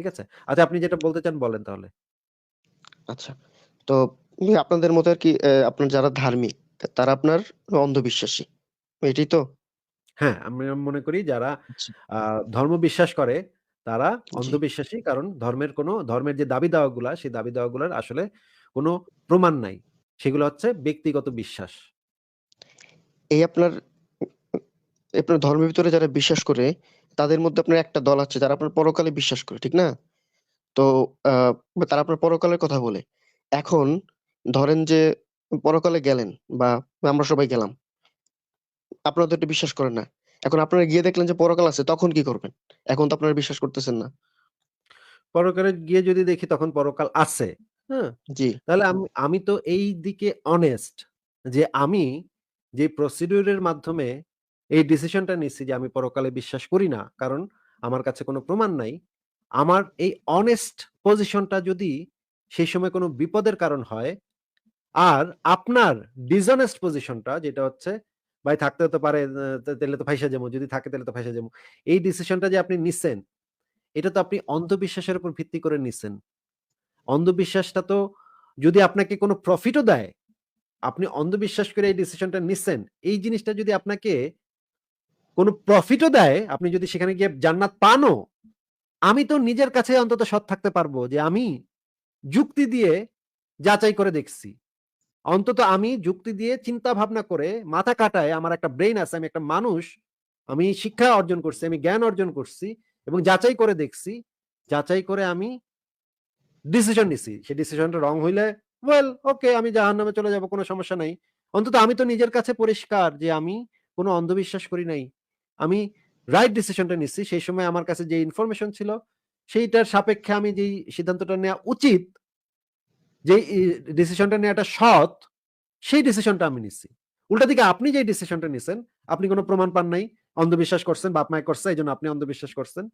ঠিক আছে? আচ্ছা আপনি যেটা বলতে চান বলেন তাহলে। আচ্ছা। তো আপনাদের মতো আরকি অ্যা আপনার যারা ধার্মিক তারা আপনার অন্ধবিশ্বাসী। এটাই তো? হ্যাঁ, আমি মনে করি যারা আচ্ছা। ধর্ম বিশ্বাস করে তারা অন্ধবিশ্বাসী। কারণ ধর্মের কোনো ধর্মের যে দাবি-দাওয়াগুলা সেই দাবি-দাওয়াগুলার আসলে কোনো প্রমাণ নাই। সেগুলো হচ্ছে ব্যক্তিগত বিশ্বাস। এই আপনার আপনার ধর্মের ভিতরে যারা বিশ্বাস করে তাদের মধ্যে আপনার একটা দল আছে যারা আপনার পরকালে বিশ্বাস করে, ঠিক না? তো তারা আপনার পরকালের কথা বলে। এখন ধরেন যে পরকালে গেলেন বা আমরা সবাই গেলাম। আপনারা তো এটা বিশ্বাস করেন না। এখন আপনারা গিয়ে দেখলেন যে পরকাল আছে তখন কি করবেন? এখন তো আপনারা বিশ্বাস করতেছেন না। পরকালে গিয়ে যদি দেখি তখন পরকাল আছে, হ্যাঁ? জি। তাহলে আমি আমি তো এই দিকে honest যে আমি যে এর মাধ্যমে এই ডিসিশনটা নিচ্ছি যে আমি পরকালে বিশ্বাস করি না। কারণ আমার কাছে কোনো প্রমাণ নাই। আমার এই অনেস্ট পজিশনটা যদি সেই সময় কোনো বিপদের কারণ হয়, আর আপনার dishonest পজিশনটা যেটা হচ্ছে ভাই থাকতে হতে পারে তাইলে তো ফাইসা যামু। যদি থাকে তাইলে তো ফাইসা যামু। এই ডিসিশনটা যে আপনি নিচ্ছেন এটা তো আপনি অন্ধবিশ্বাসের উপর ভিত্তি করে নিচ্ছেন অন্ধবিশ্বাসটা তো যদি আপনাকে কোনো প্রফিটও দেয়, আপনি অন্ধবিশ্বাস করে এই ডিসিশনটা নিচ্ছেন। এই জিনিসটা যদি আপনাকে কোনো প্রফিটও দেয়, আপনি যদি সেখানে গিয়ে জান্নাত পানও, আমি তো নিজের কাছে অন্তত সৎ থাকতে পারব যে আমি যুক্তি দিয়ে যাচাই করে দেখছি। অন্তত আমি যুক্তি দিয়ে চিন্তা ভাবনা করে মাথা কাটায় আমার একটা ব্রেইন আছে, আমি একটা মানুষ, আমি শিক্ষা অর্জন করছি, আমি জ্ঞান অর্জন করছি এবং যাচাই করে দেখছি। যাচাই করে আমি ডিসিশন নিছি। সেই ডিসিশনটা রং হইলে ওয়েল ওকে আমি জাহান্নামে চলে যাব কোনো সমস্যা নাই। অন্তত আমি তো নিজের কাছে পরিষ্কার যে আমি কোনো অন্ধবিশ্বাস করি নাই। আমি রাইট ডিসিশনটা নিচ্ছি। সেই সময় আমার কাছে যে ইনফরমেশন ছিল সেইটার সাপেক্ষে আমি যেই সিদ্ধান্তটা নেয়া উচিত, ই ডিসিশনটা নেয়াটা সৎ, সেই ডিসিশনটা আমি নিচ্ছি। উল্টা দিকে আপনি যেই ডিসিশনটা নিছেন, আপনি কোনো প্রমাণ পান নাই। অন্ধবিশ্বাস করছেন, বাপ-মায়ে করছে এই জন্য আপনি অন্ধবিশ্বাস করছেন।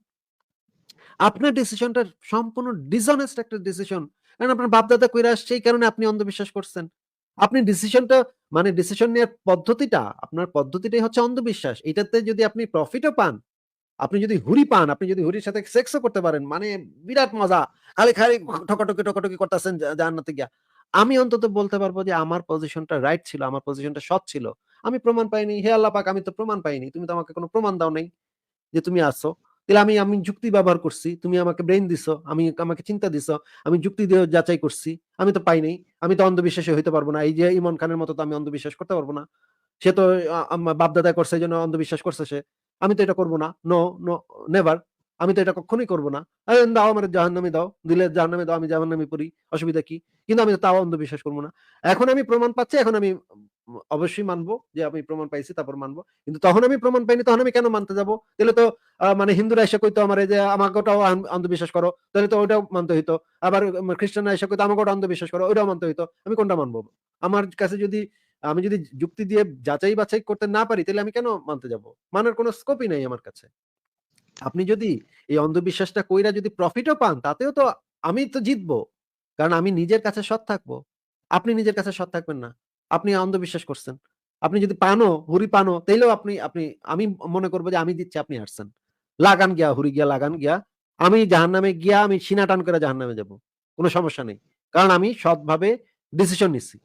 আপনার ডিসিশনটা সম্পূর্ণ dishonest একটা ডিসিশন। কারণ আপনার বাপ-দাদা কইরা আসছে এই কারণে আপনি অন্ধবিশ্বাস করছেন। আপনি ডিসিশনটা মানে ডিসিশন নেওয়ার পদ্ধতিটা, আপনার পদ্ধতিটাই হচ্ছে অন্ধবিশ্বাস। এটাতে যদি আপনি প্রফিটও পান, আপনি যদি হুড়ি পান, আপনি যদি হুড়ির সাথে সেক্সও করতে পারেন, মানে বিরাট মজা। খালি, খালি ঠকাঠকি, ঠকাঠকি করতেছেন জান্নাতে গিয়া। আমি অন্তত বলতে পারব যে আমার পজিশনটা রাইট ছিল, আমার পজিশনটা সৎ ছিল। আমি প্রমাণ পাইনি। হে আল্লাহ পাক আমি তো প্রমাণ পাইনি। তুমি তো আমাকে কোনো প্রমাণ দাও নাই যে তুমি আছো। তাইলে আমি আমি যুক্তি ব্যবহার করছি। তুমি আমাকে ব্রেইন দিছো, আমি আমাকে চিন্তা দিছো। আমি যুক্তি দিয়ে যাচাই করছি। আমি তো পাই নাই। আমি তো অন্ধবিশ্বাসী হইতে পারব না। এই যে ইমন খানের মতো তো আমি অন্ধবিশ্বাস করতে পারব না। সে তো বাপ-দাদা করছে এজন্য অন্ধবিশ্বাস করছে সে। আমি তো এটা করব না। No, no, never. আমি তো এটা কখনোই করব না। দাও আমারে জাহান্নামে দাও। দিলে জাহান্নামে দাও, আমি জাহান্নামে পড়ি। অসুবিধা কি? কিন্তু আমি তাও অন্ধবিশ্বাস করব না। এখন আমি প্রমাণ পাচ্ছি, এখন আমি অবশ্যই মানবো যে আমি প্রমাণ পাইছি তারপর মানবো। কিন্তু তখন আমি প্রমাণ পাইনি, তখন আমি কেন মানতে যাব? তাইলে তো মানে হিন্দুরা এসে কইতো আমারে যে আমাকে ওটাও অন্ধবিশ্বাস করো। তাইলে তো ওইটাও মানতে হইতো। আবার খ্রিস্টানরা এসে কইতো আমাকে ওটা অন্ধবিশ্বাস করো, ওইটাও মানতে হইতো। আমি কোনটা মানবো? আমার কাছে যদি আমি যদি যুক্তি দিয়ে যাচাই-বাছাই করতে না পারি, তাহলে আমি কেন মানতে যাব? মানার কোনো স্কোপই নাই আমার কাছে। আপনি যদি এই অন্ধবিশ্বাসটা কইরা যদি প্রফিটও পান, তাতেও তো আমি তো জিতবো। কারণ আমি নিজের কাছে সৎ থাকব। আপনি নিজের কাছে সৎ থাকবেন না। আপনি অন্ধবিশ্বাস করছেন। আপনি যদি পানও, হুরি পানও, তাইলেও আপনি আপনি আমি মনে করব যে আমি জিতছি, আপনি হারছেন। লাগান গিয়া, হুরি গিয়া, লাগান গিয়া। আমি জাহান্নামে গিয়া আমি সিনা টান করে জাহান্নামে যাব। কোনো সমস্যা নেই। কারণ আমি সৎভাবে ডিসিশন নিচ্ছি।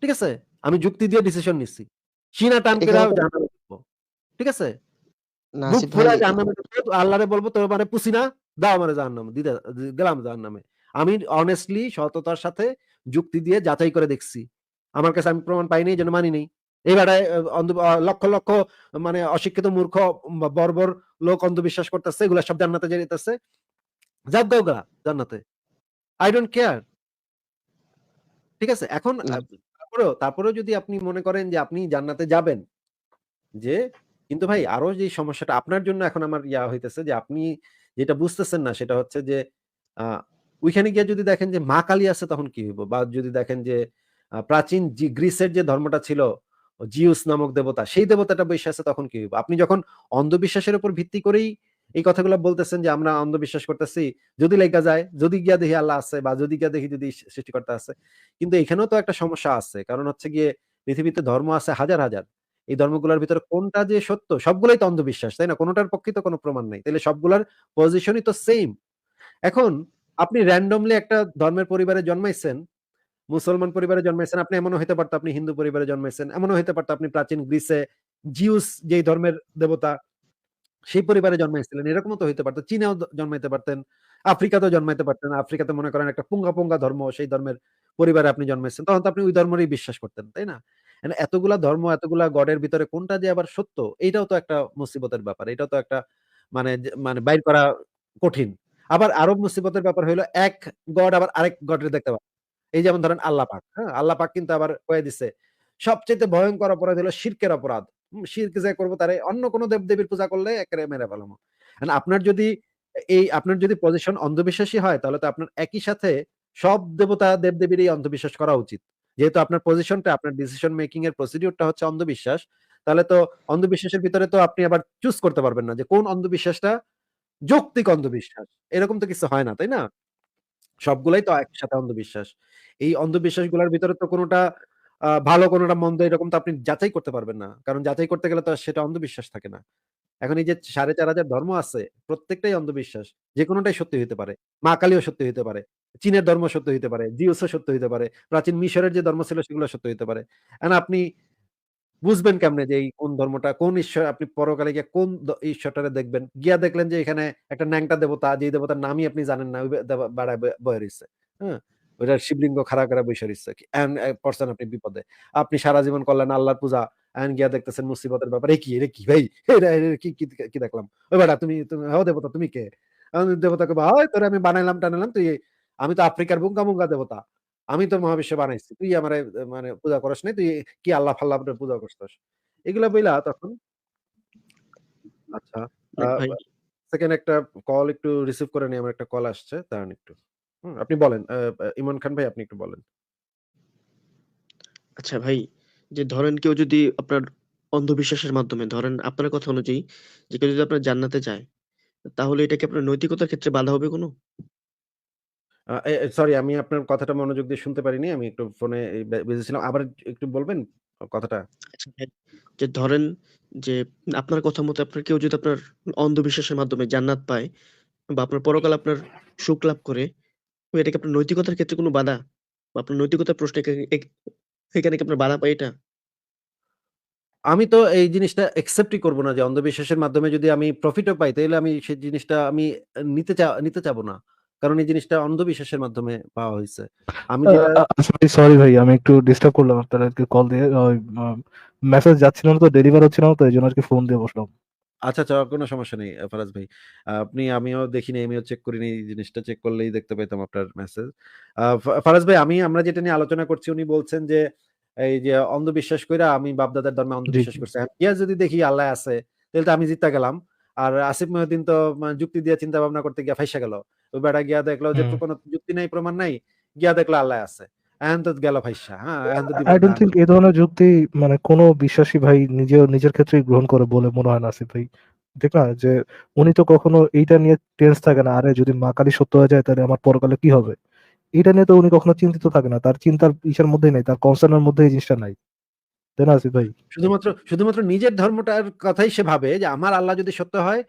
ঠিক আছে? আমি যুক্তি দিয়ে ডিসিশন নিচ্ছি। সিনা টান কইরা এখানে তো জাহান্নামে ঢুকবো। ঠিক আছে? আল্লাহরে বলব তোর মানে না, দাও আমারে জাহান্নামে। দিদা গেলাম জাহান্নামে। আমি অনেস্টলি সততার সাথে যুক্তি দিয়ে যাচাই করে দেখছি। আমার কাছে আমি প্রমাণ পাইনি এজন্য মানি নাই। এই আ লক্ষ, লক্ষ মানে অশিক্ষিত মূর্খ বর্বর লোক অন্ধবিশ্বাস করতেছে। এগুলা সব জান্নাতে যাইতেছে। যাক গা জান্নাতে। I don't care. ঠিক আছে? এখন তারপরেও তারপরেও যদি আপনি মনে করেন যে আপনি জান্নাতে যাবেন, যে কিন্তু ভাই আরও যে সমস্যাটা আপনার জন্য এখন আমার ইয়া হইতেছে যে আপনি যেটা বুঝতেছেন না সেটা হচ্ছে যে আ ওইখানে গিয়ে যদি দেখেন যে মা কালী আছে তখন কি হইব? বা যদি দেখেন যে প্রাচীন গ্রিসের যে ধর্মটা ছিল জিউস নামক দেবতা, সেই দেবতাটা আছে তখন কি? আপনি যখন অন্ধবিশ্বাসের উপর ভিত্তি করেই এই কথাগুলা বলতেছেন যে আমরা অন্ধবিশ্বাস করতেছি, যদি লাইগা যায়, যদি গিয়া দেখি আল্লাহ আছে বা যদি গিয়া দেখি যদি সৃষ্টিকর্তা আছে। কিন্তু এখানেও তো একটা সমস্যা আছে। কারণ হচ্ছে গিয়ে পৃথিবীতে ধর্ম আছে হাজার, হাজার। এই ধর্মগুলোর ভিতরে কোনটা যে সত্য সবগুলাই তো অন্ধবিশ্বাস, তাই না? কোনটার পক্ষে তো কোনো প্রমাণ নাই। তাহলে সবগুলার পজিশনই তো সেম এখন আপনি randomly একটা ধর্মের পরিবারে জন্মাইছেন, মুসলমান পরিবারে জন্মাইছেন। আপনি এমনও হতে পারত আপনি হিন্দু পরিবারে জন্মাইছেন। এমনও হইতে পারত আপনি প্রাচীন গ্রিসে জিউস যেই ধর্মের দেবতা, সেই পরিবারে জন্মাইছিলেন। এরকমও তো হইতে পারত। চীনেও জন্মাইতে পারতেন। আফ্রিকাতেও জন্মাইতে পারতেন। আফ্রিকাতে মনে করেন একটা পুঙ্গা, পুঙ্গা ধর্ম, সেই ধর্মের পরিবারে আপনি জন্মাইছেন। তখন তো আপনি ওই ধর্মেরই বিশ্বাস করতেন, তাই না? এতগুলা ধর্ম, এতগুলা গডের ভিতরে কোনটা যে আবার সত্য, এইটাও তো একটা মুসিবতের ব্যাপার। এটাও তো একটা মানে মানে বাইর করা কঠিন। আবার আরব মুসিবতের ব্যাপার হইল এক গড আবার আরেক গডের দেখতে পারে। এই যেমন ধরেন আল্লাহ পাক, হ্যাঁ? আল্লাহ পাক কিন্তু আবার কয়ে দিছে, সবচাইতে ভয়ংকর অপরাধ হলো শিরকের অপরাধ। শিরক যে করব তারে অন্য কোন দেব-দেবীর পূজা করলে একেবারে মেরে ফেলামু। আপনার যদি এই আপনার যদি পজিশন অন্ধবিশ্বাসী হয়, তাহলে তো আপনার একই সাথে সব দেবতা, দেব-দেবীরই অন্ধবিশ্বাস করা উচিত। যেহেতু আপনার পজিশনটা, আপনার ডিসিশন মেকিং এর প্রসিডিউর টা হচ্ছে অন্ধবিশ্বাস, তাহলে তো অন্ধবিশ্বাসের ভিতরে তো আপনি আবার চুজ করতে পারবেন না যে কোন অন্ধবিশ্বাসটা যৌক্তিক অন্ধবিশ্বাস। এরকম তো কিছু হয় না, তাই না? সবগুলাই তো একই সাথে অন্ধবিশ্বাস। এই অন্ধবিশ্বাসগুলার ভিতরে তো কোনটা ভালো, কোনটা মন্দ এরকম তো আপনি যাচাই করতে পারবেন না। কারণ যাচাই করতে গেলে তো সেটা অন্ধবিশ্বাস থাকে না। এখন এই যে ৪,৫০০ ধর্ম আছে, প্রত্যেকটাই অন্ধবিশ্বাস। যেকোনোটাই সত্যি হইতে পারে। মা কালীও সত্যি হইতে পারে। চীনের ধর্ম সত্য হইতে পারে। জিউসও সত্য হইতে পারে। প্রাচীন মিশরের যে ধর্ম ছিল সেগুলো সত্য হইতে পারে। এখন আপনি বুঝবেন কেমনে যে এই কোন ধর্মটা, কোন ঈশ্বর আপনি পরকালে গিয়ে কোন ঈশ্বরটারে দেখবেন? গিয়া দেখলেন যে এখানে একটা ন্যাংটা দেবতা, যে দেবতার নামই আপনি জানেন না, বেড়ায় ব বইয়া হ্যাঁ? ওইটার শিবলিঙ্গ খাড়া করে বইসা রইছে। কি পড়ছেন আপনি বিপদে। আপনি সারা জীবন করলেন আল্লাহর পূজা, এখন গিয়া দেখতেছেন মুসিবতের ব্যাপার। কি? রে কি ভাই? কি কি দেখলাম? ওই বেটা তুমি তুমি ও দেবতা তুমি কে? এখন দেবতা কইবে, তোরে আমি বানাইলাম-টানাইলাম তুই আমি তো আফ্রিকার বুঙ্গা-মুঙ্গা দেবতা। আমি তোর মহাবিশ্ব বানাইছি। তুই আমার মানে পূজা করস নাই। তুই কি আল্লাহ-ফাল্লাহ পূজা করছস?" এগুলা বইলা তখন আচ্ছা। ভাই সেকেন্ড একটা কল একটু রিসিভ করে নেই। আমার একটা কল আসছে। দাঁড়ান একটু। হুম? আপনি বলেন। আ আ ইমন খান ভাই আপনি একটু বলেন। আচ্ছা ভাই, যে ধরেন কেউ যদি আপনার অন্ধবিশ্বাসের মাধ্যমে ধরেন আপনার কথা অনুযায়ী যে কেউ যদি আপনার জান্নাতে যায়, তাহলে এটা কি আপনার নৈতিকতার ক্ষেত্রে বাধা হবে কোনো? আ এ এ সরি আমি আপনার কথাটা মনোযোগ দিয়ে শুনতে পারিনি। আমি একটু ফোনে এই বে বিজি ছিলাম। আবার একটু বলবেন কথাটা? আচ্ছা ভাই, যে ধরেন যে আপনার কথা মতো আপনার কেউ যদি আপনার অন্ধবিশ্বাসের মাধ্যমে জান্নাত পায় বা আপনার পরকালে আপনার সুখ লাভ করে, এটা কি আপনার নৈতিকতার ক্ষেত্রে কোনো বাধা? বা আপনার নৈতিকতার প্রশ্নে এখা এখ এখানে কি আপনার বাধা পায় এটা? আমি তো এই জিনিসটা অ্যাকসেপ্টই করব না যে অন্ধবিশ্বাসের মাধ্যমে যদি আমি প্রফিটও পাই তাইলে আমি সেই জিনিসটা আমি আ নিতে চা নিতে চাবো না। কারণ এই জিনিসটা অন্ধবিশ্বাসের মাধ্যমে পাওয়া হইছে। আমি আ যেটা আ আসলে সরি ভাই আমি একটু ডিস্টার্ব করলাম আপনাদেরকে কল দিয়ে। ওই আ মেসেজ যাচ্ছিল না তো ডেলিভার হচ্ছিল না তো এই এজন্য আরকি ফোন দিয়ে বসলাম। আচ্ছা, আচ্ছা কোন সমস্যা নেই আ ফারাজ ভাই। আপনি আমিও দেখিনি, আমিও চেক করিনি এই জিনিসটা চেক করলেই দেখতে পেতাম আপনার মেসেজ। আ ফা ফারাজ ভাই আমি আমরা যেটা নিয়ে আলোচনা করছি উনি বলছেন যে, এই যে অন্ধবিশ্বাস কইরা আমি বাপ-দাদার ধর্মে জি, অন্ধবিশ্বাস জি। করছি। গিয়া যদি দেখি আল্লাহ আছে, তাইলে তো আমি জিত্তা গেলাম। আর আসিফ মহিউদ্দিন তো মা যুক্তি দিয়ে চিন্তা ভাবনা করতে গিয়া ফাইসা গেল। ওই বেটা গিয়া দেখল যে হুম। কোন যুক্তি নাই, প্রমাণ নাই। গিয়া দেখল আল্লাহ আছে। গেল। হ্যাঁ? এখন তো আ দিবে I don't না। think এ ধরনের যুক্তি মানে কোন বিশ্বাসী ভাই নিজেও নিজের গ্রহণ করে বলে মনে হয় না আসিফ ভাই। ঠিক না? যে উনি তো কখনো এইটা নিয়ে টেন্স থাকে না। আরে যদি মা কালী সত্য হয়ে যায় তাহলে আমার পরকালে কি হবে? এইটা নিয়ে তো উনি কখনো চিন্তিত থাকে না। তার চিন্তার ইসের মধ্যেই নাই। তার কনসার্ন এর মধ্যে এই জিনিসটা নাই। তাই না আসিফ ভাই? শুধুমাত্র শুধুমাত্র নিজের ধর্মটার কথাই সে ভাবে যে আমার আল্লাহ যদি সত্য হয়,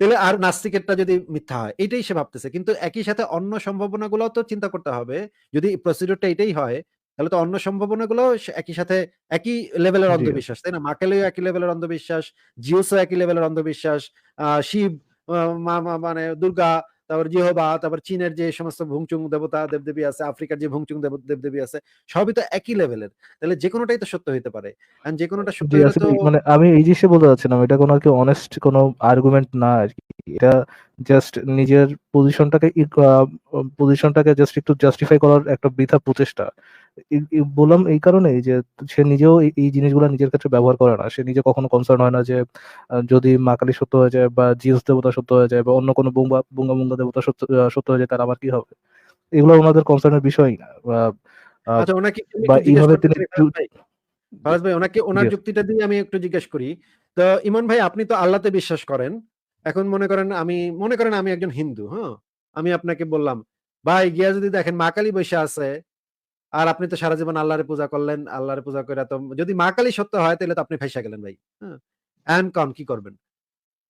তাইলে আর নাস্তিকেরটা যদি মিথ্যা হয়। এটাই সে ভাবতেছে। কিন্তু একই সাথে অন্য সম্ভাবনাগুলোও তো চিন্তা করতে হবে। যদি প্রসিডিওরটা এটাই হয়, তাহলে তো অন্য সম্ভাবনাগুলো একই সাথে একই লেভেলের অন্ধবিশ্বাস, তাই না? মাকেলেও একই লেভেলের অন্ধবিশ্বাস, জিওসও একই লেভেলের অন্ধবিশ্বাস, আহ শিব, মানে দুর্গা, তারপর জিহোবা, তারপর চীনের যে সমস্ত ভুংচুং দেবতা, দেবদেবী আছে, আফ্রিকার যে ভুংচুং দেবদেবী আছে, সবই তো একই লেভেলের। তাহলে যে কোনোটাই তো সত্য হইতে পারে। সত্য হইলে আসিফ তো ভাই মানে আমি এই জিনিসটা বলতে চাচ্ছিলাম। এটা কোনো আরকি অনেস্ট কোনো আর্গুমেন্ট না আর কি এটা জাস্ট নিজের পজিশনটাকে পজিশনটাকে জাস্ট একটু জাস্টিফাই করার একটা বৃথা প্রচেষ্টা। বললাম এই কারণেই যে সে নিজেও এই জিনিসগুলা নিজের ক্ষেত্রে ব্যবহার করে না। সে নিজে কখনো কনসার্ন হয় না যে যদি মা কালী সত্য হয়ে যায় বা জিউস দেবতা সত্য হয়ে যায় বা অন্য কোনো বুঙ্গা বুঙ্গা-মুঙ্গা দেবতা সত্য সত্য হয়ে যায় তাহলে আমার কি হবে? এগুলো ওনাদের কনসার্ন এর বিষয়ই না। বা আচ্ছা এইভাবে তিনি ফারাজ ভাই? ওনাকে ওনার যুক্তিটা দিয়ে আমি একটু জিজ্ঞেস করি। তো ইমন ভাই আপনি তো আল্লাহতে বিশ্বাস করেন। এখন মনে করেন আমি মনে করেন আমি একজন হিন্দু, হ্যাঁ? আমি আপনাকে বললাম, ভাই গিয়া যদি দেখেন মা কালী বইসা আছে, আর আপনি তো সারা জীবন আল্লাহরে পূজা করলেন, আল্লাহরে পূজা কইরা তো যদি মা কালী সত্য হয় তাইলে তো আপনি ফাইসা গেলেন ভাই। হ্যাঁ? এখন কন কি করবেন?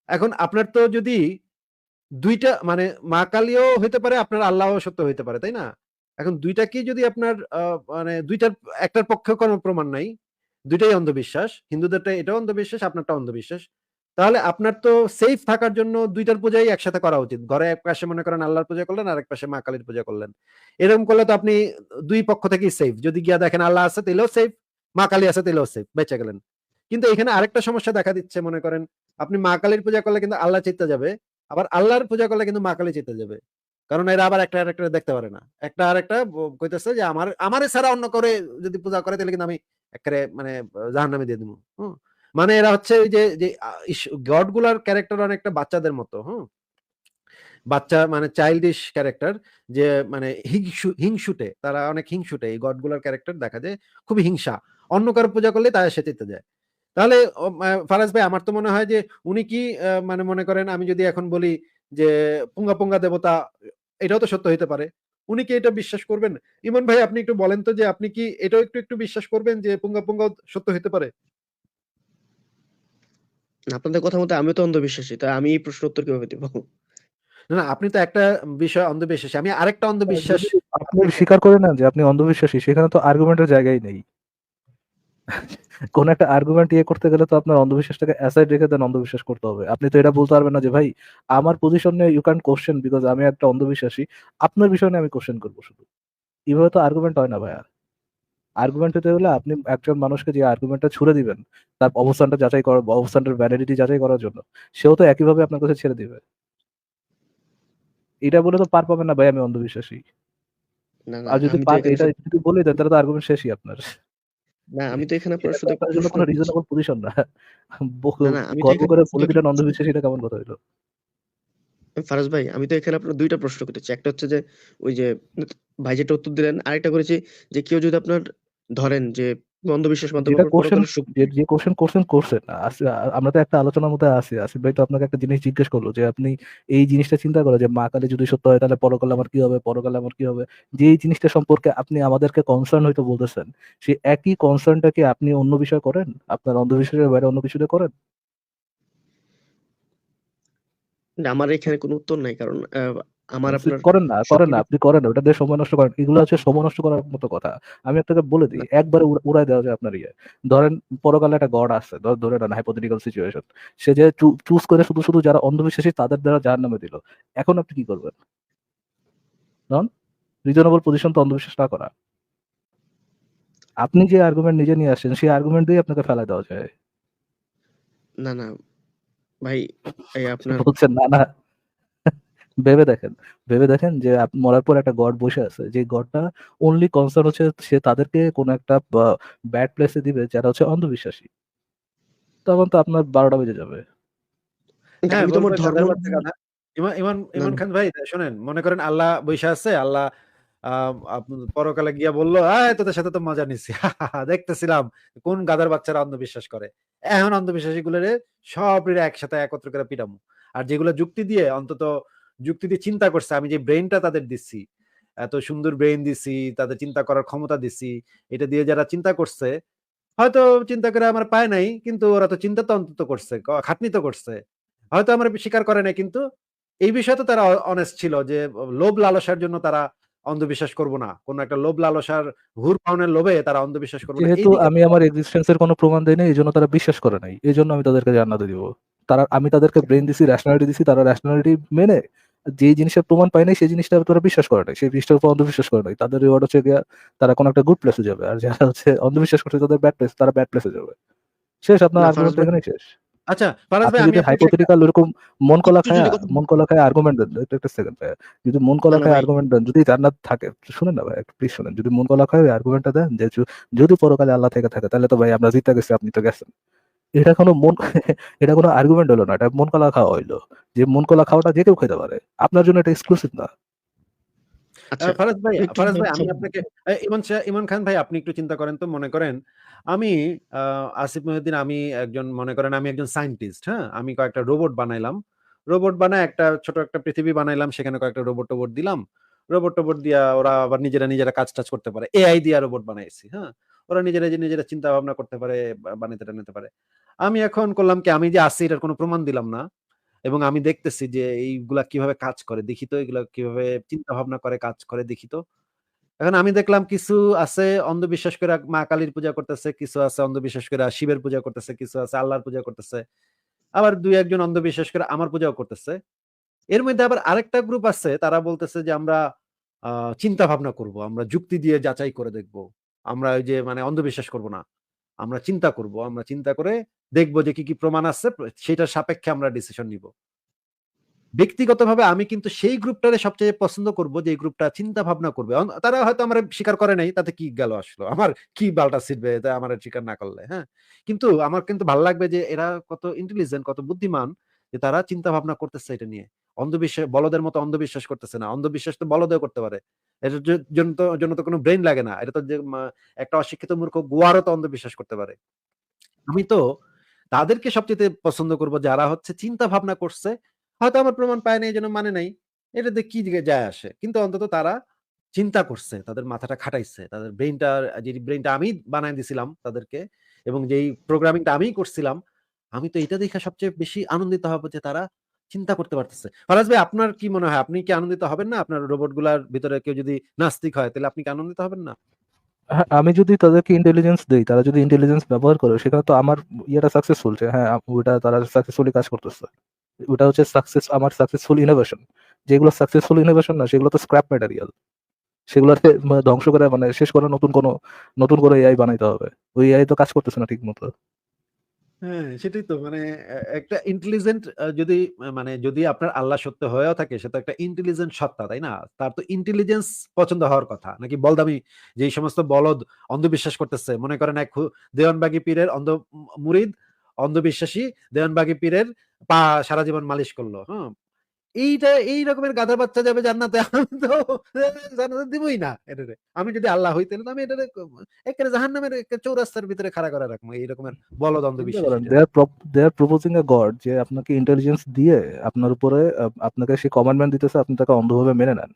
এখন আপনার তো যদি দুইটা মানে মা কালীও হইতে পারে আপনার আল্লাহও সত্য হইতে পারে তাই না এখন দুইটা কি যদি আপনার মানে দুইটার একটার পক্ষে কোনো প্রমাণ নাই দুইটাই অন্ধবিশ্বাস হিন্দুদেরটা এটাও অন্ধবিশ্বাস আপনারটা অন্ধবিশ্বাস তাহলে আপনার তো সেফ থাকার জন্য দুইটার পূজাই একসাথে করা উচিত। ঘরে এক পাশে মনে করেন আল্লাহর পূজা করলেন আর এক পাশে মা কালীর পূজা করলেন। এরকম করলে তো আপনি দুই পক্ষ থেকেই সেফ যদি গিয়া দেখেন আল্লাহ আছে, তাইলেও সেফ মা কালী আছে, তাইলেও সেফ বেঁচে গেলেন। কিন্তু এখানে আরেকটা সমস্যা দেখা দিচ্ছে, মনে করেন আপনি মা কালীর পূজা করলে কিন্তু আল্লাহ চিত্তে যাবে, আবার আল্লাহর পূজা করলে কিন্তু মা কালী চিত্তে যাবে। কারণ এরা আবার একটা আরেকটা দেখতে পারে না। একটা আরেকটা কইতেছে যে আমার, আমারে ছাড়া অন্য করে যদি পূজা করে তাহলে কিন্তু আমি একেবারে মানে জাহান নামে দিয়ে দিব। হুম? মানে এরা হচ্ছে ওই যে গডগুলার ক্যারেক্টার অনেকটা বাচ্চাদের মতো, হুম? বাচ্চা মানে চাইল্ডিশ ক্যারেক্টার যে মানে হিংসু, হিংসুটে, তারা অনেক হিংসুটে, এই গডগুলার ক্যারেক্টার দেখা যায় খুবই হিংসা। অন্য কারও পূজা করলে তারা সে চিত্তে যায়। তাহলে ফারাজ ভাই, আমার তো মনে হয় যে, উনি কি মানে মনে করেন, আমি যদি এখন বলি যে, পুঙ্গা পুঙ্গা দেবতা, এটাও তো সত্য হইতে পারে। উনি কি এটা বিশ্বাস করবেন? ইমন ভাই, আপনি একটু বলেন তো যে, আপনি কি এটাও একটু একটু বিশ্বাস করবেন যে, পুঙ্গা পুঙ্গা সত্য হতে পারে? আপনাদের কথা মতো আমিও তো অন্ধবিশ্বাসী তাই আমি এই প্রশ্ন উত্তর কীভাবে দিব? না না আপনি তো একটা বিষয় অন্ধবিশ্বাসী আমি আরেকটা অন্ধবিশ্বাস আপনি স্বীকার করে নেন যে আপনি অন্ধবিশ্বাসী সেখানে তো আর্গুমেন্টের জায়গাই নেই। কোন একটা আর্গুমেন্ট ইয়ে করতে গেলে তো আপনার অন্ধবিশ্বাসটাকে অ্যাসাইড রেখে দেন অন্ধবিশ্বাস করতে হবে। আপনি তো এটা বলতে পারবেন না যে ভাই আমার পজিশন নিয়ে ইউ ক্যান কোশ্চেন বিকজ আমি একটা অন্ধবিশ্বাসী আপনার বিষয় নিয়ে আমি কোশ্চেন করব শুধু। এভাবে তো আর্গুমেন্ট হয় না ভাইয়া। আর্গুমেন্ট হতে হলে আপনি একজন মানুষকে যে আর্গুমেন্টটা ছুড়ে দিবেন তার অবস্থানটা যাচাই করার অবস্থানটার ভ্যালিডিটি যাচাই করার জন্য সেও তো একইভাবে আপনার কাছে ছেড়ে দিবে। এটা বলে তো পার পাবেন না ভাই আমি অন্ধবিশ্বাসী। আর যদি পার এটা যদি বলে দেন তাহলে তো আর্গুমেন্ট শেষই আপনার। না আমি তো এখানে আপনার শুধু কোনো। রিজনেবল পজিশন না। বক- না, না, আমি তো গর্ব এখানে করে প্রশ্ন অন্ধবিশ্বাসী এটা কেমন কথা হইল? ফারাজ ভাই আমি তো এখানে আপনার দুইটা প্রশ্ন করেছি। একটা হচ্ছে যে ওই যে ভাই যেটা উত্তর দিলেন আরেকটা করেছি যে কেউ যদি আপনার ধরেন যে অন্ধবিশ্বাস পারবেন কোশ্চেন যে যে কোশ্চেন করছেন আমরা তো একটা আলোচনার মধ্যে আছি। আসিফ ভাই তো আপনাকে একটা জিনিস জিজ্ঞেস করল যে আপনি এই জিনিসটা চিন্তা করে যে মা কালী যদি সত্য হয় তাহলে পরকালে আমার কি হবে পরকালে আমার কি হবে? যে এই জিনিসটা সম্পর্কে আপনি আমাদেরকে কনসার্ন হয়তো বলতেছেন সে একই কনসার্নটা কি আপনি অন্য বিষয় করেন? আপনার অন্ধবিশ্বাসের বাইরে অন্য কিছুতে করেন? না, আমার এখানে কোনো উত্তর নাই। কারণ আমার আপনার করেন না করেন না আপনি করেন না ওটা দিয়ে সময় নষ্ট করেন। এগুলো হচ্ছে সময় নষ্ট করার মতো কথা। আমি আপনাকে বলে দিই একবারে উড়াই দেওয়া যায় আপনার ইয়ে। ধরেন পরকালে একটা গড আছে ধর- নেন হাইপোথেটিক্যাল সিচুয়েশন সে যে চুজ করে শুধু শুধু যারা অন্ধবিশ্বাসী তাদের দ্বারা জাহার নামে দিল। এখন আপনি কি করবেন? নন রিজনেবল পজিশন তো অন্ধবিশ্বাস না করা। আপনি যে আর্গুমেন্ট নিজে নিয়ে আসছেন সেই আর্গুমেন্ট দিয়ে আপনাকে ফেলা দেওয়া যায়। না না ভাই এই আপনার বলছেন না না। ভেবে দেখেন ভেবে দেখেন যে মরার পর একটা গড বসে আছে। যে গডটা অনলি কনসার্ন হচ্ছে সে তাদেরকে কোনো একটা ব্যাড প্লেসে দিবে যারা হচ্ছে অন্ধবিশ্বাসী। তখন তো আপনার বারোটা বেজে যাবে। হ্যাঁ, ইমান ইমান খান ভাই শোনেন মনে করেন আল্লাহ বইসা আছে আল্লাহ আহ, পরকালে গিয়া বলল আয় তোদের সাথে তো মজা নিছি। দেখতেছিলাম কোন গাদার বাচ্চারা অন্ধবিশ্বাস করে। এখন অন্ধবিশ্বাসী গুলোরে সব একসাথে একত্র করে পিটামু। আর যেগুলো যুক্তি দিয়ে অন্তত যুক্তি দিয়ে চিন্তা করছে আমি যে ব্রেনটা তাদের দিচ্ছি এত সুন্দর ব্রেন দিছি তাদের চিন্তা করার ক্ষমতা দিছি এটা দিয়ে যারা চিন্তা করছে হয়তো চিন্তা করে আমার পায় নাই কিন্তু ওরা তো চিন্তা তো অন্তত করছে খাটনি তো করছে হয়তো আমার স্বীকার করে নাই কিন্তু এই বিষয়ে তো তারা অনেস্ট ছিল যে লোভ লালসার জন্য তারা অন্ধবিশ্বাস করব না কোন একটা লোভ লালসার হুর পাউনের লোভে তারা অন্ধবিশ্বাস করবে না যেহেতু আমি আমার এক্সিস্টেন্সের কোনো প্রমাণ দেই না এই জন্য তারা বিশ্বাস করে নাই এই জন্য আমি তাদেরকে জান্নাতে দিব। তারা আমি তাদেরকে ব্রেন দিছি র্যাশনালিটি দিছি তারা র্যাশনালিটি মেনে যে জিনিসের প্রমাণ পায় নাই সেই জিনিসটা তারা বিশ্বাস করে নাই। সেই জিনিসটার উপর অন্ধবিশ্বাস করে নাই। তাদের রিওয়ার্ড হচ্ছে গিয়া তারা কোনো একটা গুড প্লেসে যাবে। আর যারা হচ্ছে অন্ধবিশ্বাস করছে তাদের ব্যাড প্লেস তারা ব্যাড প্লেসে যাবে। শেষ আপনার আর্গুমেন্ট এখানেই শেষ। আচ্ছা ফারাজ ভাই আমি হাইপোথেটিক্যাল এরকম মন কলা খায় মন কলা খায় আর্গুমেন্ট দেন একটা সেকেন্ড ভাই যদি মন কলা খায় আর্গুমেন্ট দেন যদি জান্নাত থাকে শুনেন না ভাই প্লিজ শুনেন। যদি মন কলা খায় আর্গুমেন্টটা দেন যে যদি পরকালে আল্লাহ থেকে থাকে তাহলে তো ভাই আমরা জিতে গেছি আপনি তো গেছেন। এটা কোনো মন এটা কোনো আর্গুমেন্ট হলো না এটা মন কলা খাওয়া হইল। যে মন কলা খাওয়াটা যে কেউ খেতে পারে আপনার জন্য এটা এক্সক্লুসিভ না। আচ্ছা ফারাজ ভাই ফারাজ ভাই আমি আপনাকে ইমন ইমন খান ভাই আপনি একটু চিন্তা করেন তো মনে করেন আমি আসিফ মহিউদ্দিন আমি একজন মনে করেন আমি একজন সায়েন্টিস্ট হ্যাঁ? আমি কয়েকটা রোবট বানাইলাম। রোবট বানায় একটা ছোট একটা পৃথিবী বানাইলাম সেখানে কয়েকটা রোবট টোবট দিলাম। রোবট টোবট দিয়া ওরা আবার নিজেরা নিজেরা কাজ টাজ করতে পারে। এআই দিয়া রোবট বানাইছি হ্যাঁ? ওরা নিজেরা যে নিজেরা চিন্তা ভাবনা করতে পারে বা- বানাতে টানাতে পারে আমি এখন করলাম কি আমি যে আসি এটার কোনো প্রমাণ দিলাম না এবং আমি দেখতেছি যে এইগুলা কীভাবে কাজ করে। দেখি তো এগুলা কীভাবে চিন্তা ভাবনা করে কাজ করে দেখি তো। এখন আমি দেখলাম কিছু আছে অন্ধবিশ্বাস কইরা মা কালীর পূজা করতেছে, কিছু আছে অন্ধবিশ্বাস কইরা শিবের পূজা করতেছে, কিছু আছে আল্লাহর পূজা করতেছে। আবার ২-১ জন অন্ধবিশ্বাস করে আমার পূজাও করতেছে। এর মধ্যে আবার আরেকটা গ্রুপ আছে তারা বলতেছে যে আমরা চিন্তা ভাবনা করব। আমরা যুক্তি দিয়ে যাচাই করে দেখব। আমরা ওই যে মানে অন্ধবিশ্বাস করব না। আমরা চিন্তা করব। আমরা চিন্তা করে দেখব যে কি, কি প্রমাণ আছে সেটার সাপেক্ষে আমরা ডিসিশন নিব। ব্যক্তিগতভাবে আমি কিন্তু সেই গ্রুপটারে সবচেয়ে পছন্দ করব যে এই গ্রুপটা চিন্তা ভাবনা করবে। তারা হয়তো আমারে স্বীকার করে নাই তাতে কি গেল আসলো। আমার কি বালটা ছিড়বে এটা আমারে স্বীকার না করলে, হ্যাঁ? কিন্তু আমার কিন্তু ভালো লাগবে যে এরা কত ইন্টেলিজেন্ট, কত বুদ্ধিমান যে তারা চিন্তা ভাবনা করতেছে এটা নিয়ে। অন্ধবিশ্বাস বলদের মতো অন্ধবিশ্বাস করতেছে না। অন্ধবিশ্বাস তো বলদেও করতে পারে। এটার জন্য তো জন্য তো কোনো ব্রেইন লাগে না। এটা তো একটা অশিক্ষিত মূর্খ তো অন্ধবিশ্বাস করতে পারে। আমি তো তাদেরকে সবচাইতে পছন্দ করব যারা হচ্ছে চিন্তা ভাবনা করছে। হয়তো আমার প্রমাণ পায় নাই এজন্য মানে নাই। এটাতে কি যায় আসে। কিন্তু অন্তত তারা চিন্তা করছে। তাদের মাথাটা খাটাইছে। তাদের ব্রেইনটা যে ব্রেইনটা আমি বানায় দিছিলাম তাদেরকে এবং যেই প্রোগ্রামিংটা আমিই করছিলাম, আমি তো এটা দেখে সবচেয়ে বেশি আনন্দিত হব যে তারা চিন্তা করতে পারতেছে। ফারাজ ভাই আপনার কি মনে হয়? আপনি কি আনন্দিত হবেন না? আপনার রোবটগুলার ভিতরে কেউ যদি নাস্তিক হয় তাহলে আপনি কি আনন্দিত হবেন না? হ্যাঁ, আমি যদি তাদেরকে ইন্টেলিজেন্স দেই, তারা যদি ইন্টেলিজেন্স ব্যবহার করে সেখানে তো আমার ইয়েটা সাকসেসফুল যে হ্যাঁ, ওটা তারা সাকসেসফুলি কাজ করতেছে। ওটা হচ্ছে সাকসেস আমার সাকসেসফুল ইনোভেশন। যেগুলো সাকসেসফুল ইনোভেশন না সেগুলো তো স্ক্র্যাপ ম্যাটেরিয়াল। সেগুলোকে ধ্বংস করে মানে শেষ করে নতুন কোনো নতুন করে এআই বানাইতে হবে। ওই এআই তো কাজ করতেছে না ঠিকমতো। হ্যাঁ, সেটাই তো মানে একটা ইন্টেলিজেন্ট যদি মানে যদি আপনার আল্লাহ সত্য হয়েও থাকে একটা ইন্টেলিজেন্ট সত্তা, তাই না? তার তো ইন্টেলিজেন্স পছন্দ হওয়ার কথা। নাকি বলদামি যেই সমস্ত বলদ অন্ধবিশ্বাস করতেছে। মনে করেন এক দেওয়ানবাগি পীরের অন্ধ মুরিদ অন্ধবিশ্বাসী দেওয়ানবাগি পীরের পা সারা জীবন মালিশ করল হুম? এইটা এই রকমের গাধার বাচ্চা যাবে জান্নাতে আমি তো জান্নাতে দিবই না এটারে। আমি যদি আল্লাহ হই তাহলে আমি এটারে একেবারে জাহান্নামের চৌরাস্তার ভিতরে খাড়া করে রাখব। এই রকমের বলদ চিন্তা অন্ধবিশ্বাসী করেন দে আর প্রপোজিং আ গড যে আপনাকে ইন্টেলিজেন্স দিয়ে আপনার উপরে আপনাকে সে কমান্ডমেন্ট দিতেছে আপনি তাকে অন্ধভাবে মেনে নেন।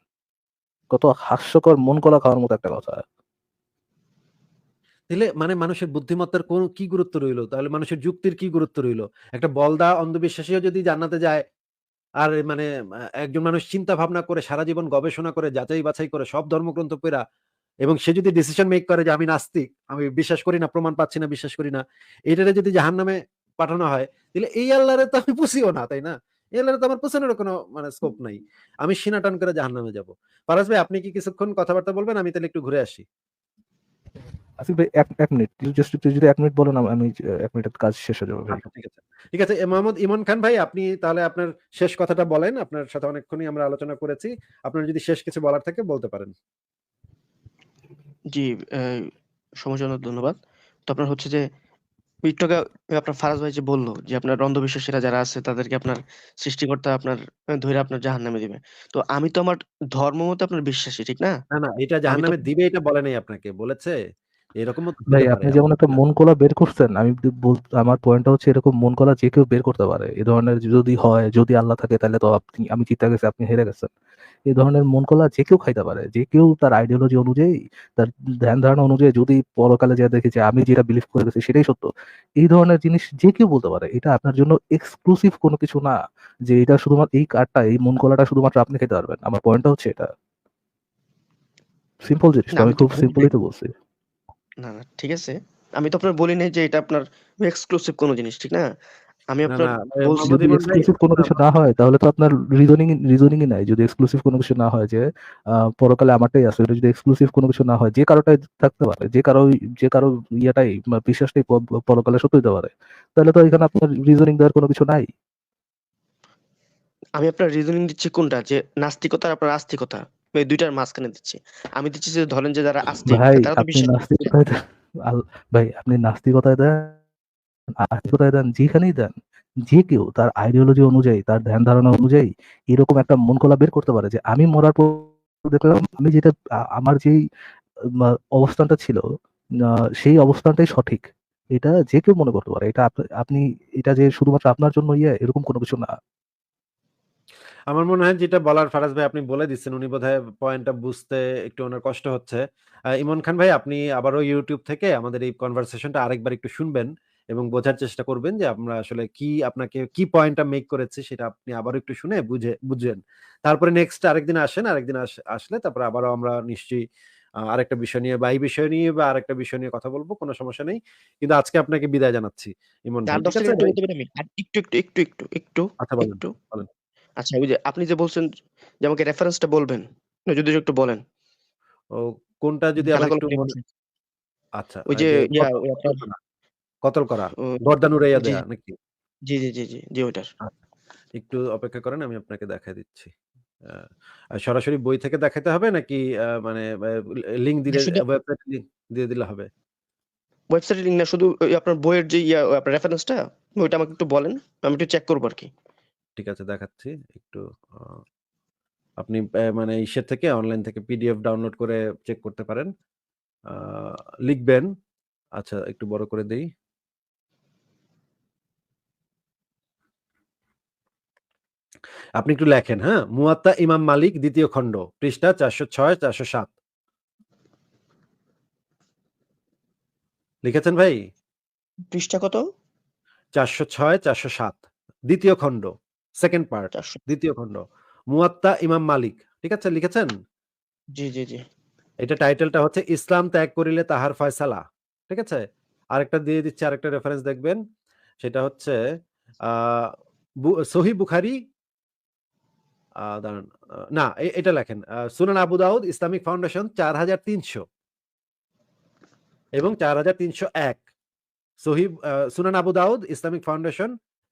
কত হাস্যকর মন কলা খাওয়ার মতো একটা কথা। তাইলে মানে মানুষের বুদ্ধিমত্তার কোন কি গুরুত্ব রইল? তাহলে মানুষের যুক্তির কি গুরুত্ব রইল? একটা বলদা অন্ধবিশ্বাসীও যদি জান্নাতে যায়, আর মানে একজন মানুষ চিন্তা ভাবনা করে সারা জীবন গবেষণা করে যাচাই বাছাই করে সব ধর্মগ্রন্থ পেরা এবং সে যদি ডিসিশন মেক করে যে আমি নাস্তিক, আমি বিশ্বাস করি না, প্রমাণ পাচ্ছি না, বিশ্বাস করি না। এটারে যদি জাহান্নামে পাঠানো হয়, তাহলে এই আল্লাহরে তো আমি পুছিও না, তাই না? এই আল্লাহরে তো আমার পুছানোর কোনো মানে স্কোপ নাই। আমি সিনা টান করে জাহান্নামে যাব। ফারাজ ভাই আপনি কি কিছুক্ষণ কথাবার্তা বলবেন? আমি তাহলে একটু ঘুরে আসি। আসিফ ভাই ১ ১ মিনিট। জাস্ট একটু যদি এক মিনিট বলেন আমি এক মিনিটের কাজ শেষ হয়ে যাবে ঠিক আছে। ঠিক আছে মোহাম্মদ ইমন খান ভাই আপনি তাহলে আপনার শেষ কথাটা বলেন। আপনার সাথে অনেকক্ষণই আমরা আলোচনা করেছি। আপনার যদি শেষ কিছু বলার থাকে বলতে পারেন। জি, জন্য ধন্যবাদ। তো আপনার হচ্ছে যে একটু আপনার ফারাজ ভাই যে বলল যে আপনার অন্ধবিশ্বাসীরা যারা আছে তাদেরকে আপনার সৃষ্টিকর্তা আপনার আ ধইরা আপনার জাহান্নামে দিবে। তো আমি তো আমার ধর্ম মতে আপনার বিশ্বাসী, ঠিক না? না, না এটা জাহান্নামে দিবে এটা বলে নাই আপনাকে। বলেছে এরকমও তো ভাই আপনি যেমন একটা মন কলা বের করছেন, আমি আমার পয়েন্টটা হচ্ছে এরকম মন কলা যে কেউ বের করতে পারে। এ ধরনের যদি হয়, যদি আল্লাহ থাকে তাহলে তো আপনি আমি জিতে গেছি, আপনি হেরে গেছেন। এ ধরনের মন কলা যে কেউ খাইতে পারে। যে কেউ তার আইডিওলজি অনুযায়ী, তার ধ্যান ধারণা অনুযায়ী যদি পরকালে যে আমি যেটা বিলিভ করে গেছি সেটাই সত্য। এই ধরনের জিনিস যে কেউ বলতে পারে। এটা আপনার জন্য এক্সক্লুসিভ কোনো কিছু না। যে এটা শুধুমাত্র এই কার্ডটা, এই মন কলাটা শুধুমাত্র আপনি খেতে পারবেন। আমার পয়েন্টটা হচ্ছে এটা। সিম্পল জিনিস আমি খুব সিম্পলি তো বলছি। না, না ঠিক আছে। আমি তো আপনার বলি নাই যে এটা আপনার এক্সক্লুসিভ কোনো জিনিস, ঠিক না? আমি আপনার যদি এক্সক্লুসিভ কোনো কিছু না হয় তাহলে তো আপনার রিজনিং রিজনিংই নাই। যদি এক্সক্লুসিভ কোনো কিছু না হয় যে পরকালে আমারটাই আছে। যদি এক্সক্লুসিভ কোনো কিছু না হয় যে কারোটাই থাকতে পারে। যে কারও যে কারও ইয়েটাই বিশ্বাসটাই পরকালে সত্য হইতে পারে। তাহলে তো এখানে আপনার রিজনিং দেওয়ার কোনো কিছু নাই। আমি আপনার রিজনিং দিচ্ছি কোনটা? যে নাস্তিকতা আর আপনার আস্তিকতা। এই ২ টার মাঝখানে দিচ্ছি। আমি দিচ্ছি যে ধরেন যে যারা আস্তিক ভাই তারা তো বিশ্বাস ভাই আপনি নাস্তিকতায় দেন, আস্তিকতায় দেন, যেখানেই দেন। যে কেউ তার আইডিওলজি অনুযায়ী, তার ধ্যান ধারণা অনুযায়ী এরকম একটা মন কলা বের করতে পারে যে আমি মরার পর দেখলাম আমি যেটা আমার যেই অবস্থানটা ছিল সেই অবস্থানটাই সঠিক। এটা যে কেউ মনে করতে পারে। এটা আপনি এটা যে শুধুমাত্র আপনার জন্য ইয়ে এরকম কোনো কিছু না। আমার মনে হয় যেটা বলার ফারাজ ভাই আপনি বলে দিচ্ছেন। উনি বোধহয় পয়েন্টটা বুঝতে একটু উনার কষ্ট হচ্ছে। ইমন খান ভাই আপনি আবারও ইউটিউব থেকে আমাদের এই কনভারসেশনটা আরেকবার একটু শুনবেন এবং বোঝার চেষ্টা করবেন যে আমরা আসলে কি আপনাকে কি পয়েন্টটা মেক করেছে সেটা আপনি আবার একটু শুনে বুঝে বুঝেন। তারপরে নেক্সট আরেকদিন আসেন। আরেকদিন আসলে তারপরে আবারও আমরা নিশ্চয়ই আরেকটা বিষয় নিয়ে বা এই বিষয় নিয়ে বা আরেকটা বিষয় নিয়ে কথা বলব কোনো সমস্যা নেই। কিন্তু আজকে আপনাকে বিদায় জানাচ্ছি ইমন ভাই। ৪ ১০ ঠিক আছে সেকেন্ড একটু একটু, একটু, একটু, একটু, আচ্ছা বলেন, একটু। বলেন। আচ্ছা ওই যে আপনি যে বলছেন যে আমাকে রেফারেন্সটা বলবেন। যদি একটু বলেন। ও কোনটা যদি আচ্ছা ওই যে কতল করা গর্দান উড়াইয়া দেয়া নাকি? জি, জি, জি, জি, জি ওইটার। আচ্ছা। একটু অপেক্ষা করেন আমি আপনাকে দেখায় দিচ্ছি। সরাসরি বই থেকে দেখাইতে হবে নাকি মানে লিংক দিলে ওয়েবসাইট লিংক দিয়ে দিলে হবে? ওয়েবসাইটের লিংক না শুধু আপনার বইয়ের যে ইয়া আপনার রেফারেন্সটা ওইটা আমাকে একটু বলেন। আমি একটু চেক করব আরকি। ঠিক আছে দেখাচ্ছি। একটু আপনি মানে ইসের থেকে অনলাইন থেকে পিডিএফ ডাউনলোড করে চেক করতে পারেন। লিখবেন। আচ্ছা একটু বড় করে দেই। আপনি একটু লেখেন, হ্যাঁ? মুয়াত্তা ইমাম মালিক দ্বিতীয় খণ্ড, পৃষ্ঠা ৪০৬, ৪০৭ লিখেছেন ভাই? পৃষ্ঠা কত? ৪০৬, ৪০৭ ২য় খণ্ড, 2nd পার্ট, ৪০০ ২য় খণ্ড। মুয়াত্তা ইমাম মালিক। ঠিক আছে? লিখেছেন? জি, জি, জি। এটা টাইটেলটা হচ্ছে ইসলাম ত্যাগ করিলে তাহার ফয়সালা। ঠিক আছে? আরেকটা দিয়ে দিচ্ছি আরেকটা রেফারেন্স দেখবেন। সেটা হচ্ছে আ বু সহিহ বুখারী দাঁড়ান। না এটা লেখেন। Sunan Abu Dawud Islamic Foundation ৪৩০০ এবং ৪৩০১ সহিহ আ Sunan Abu Dawud Islamic Foundation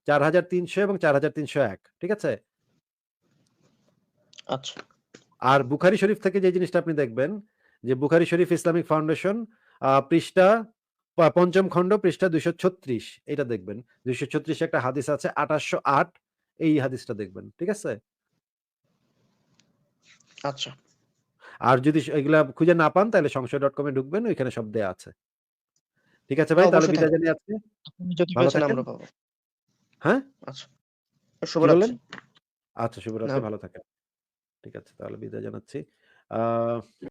৪৩০০ এবং ৪৩০১ ঠিক আছে? আচ্ছা। আর বুখারি শরীফ থেকে যে জিনিসটা আপনি দেখবেন যে বুখারি শরীফ ইসলামিক ফাউন্ডেশন পৃষ্ঠা পঞ্চম ৫ম খণ্ড পৃষ্ঠা ২৩৬ এটা দেখবেন। ২৩৬ এ একটা হাদিস আছে ২৮০৮ এই হাদিসটা দেখবেন। ঠিক আছে? আচ্ছা। আর যদি এগুলা খুঁজে না পান তাহলে সংশয় ডট এ ঢুকবেন ওইখানে সব দেয়া আছে। ঠিক আছে ভাই তাহলে বিদায়। জানিয়ে আজকে আপনি যদি পেয়েছেন আমরা পাবো। হ্যাঁ? আচ্ছা। শুভ শুভরাত্রি। আচ্ছা শুভরাত্রি ভালো থাকেন। ঠিক আছে তাহলে বিদায় জানাচ্ছি। আ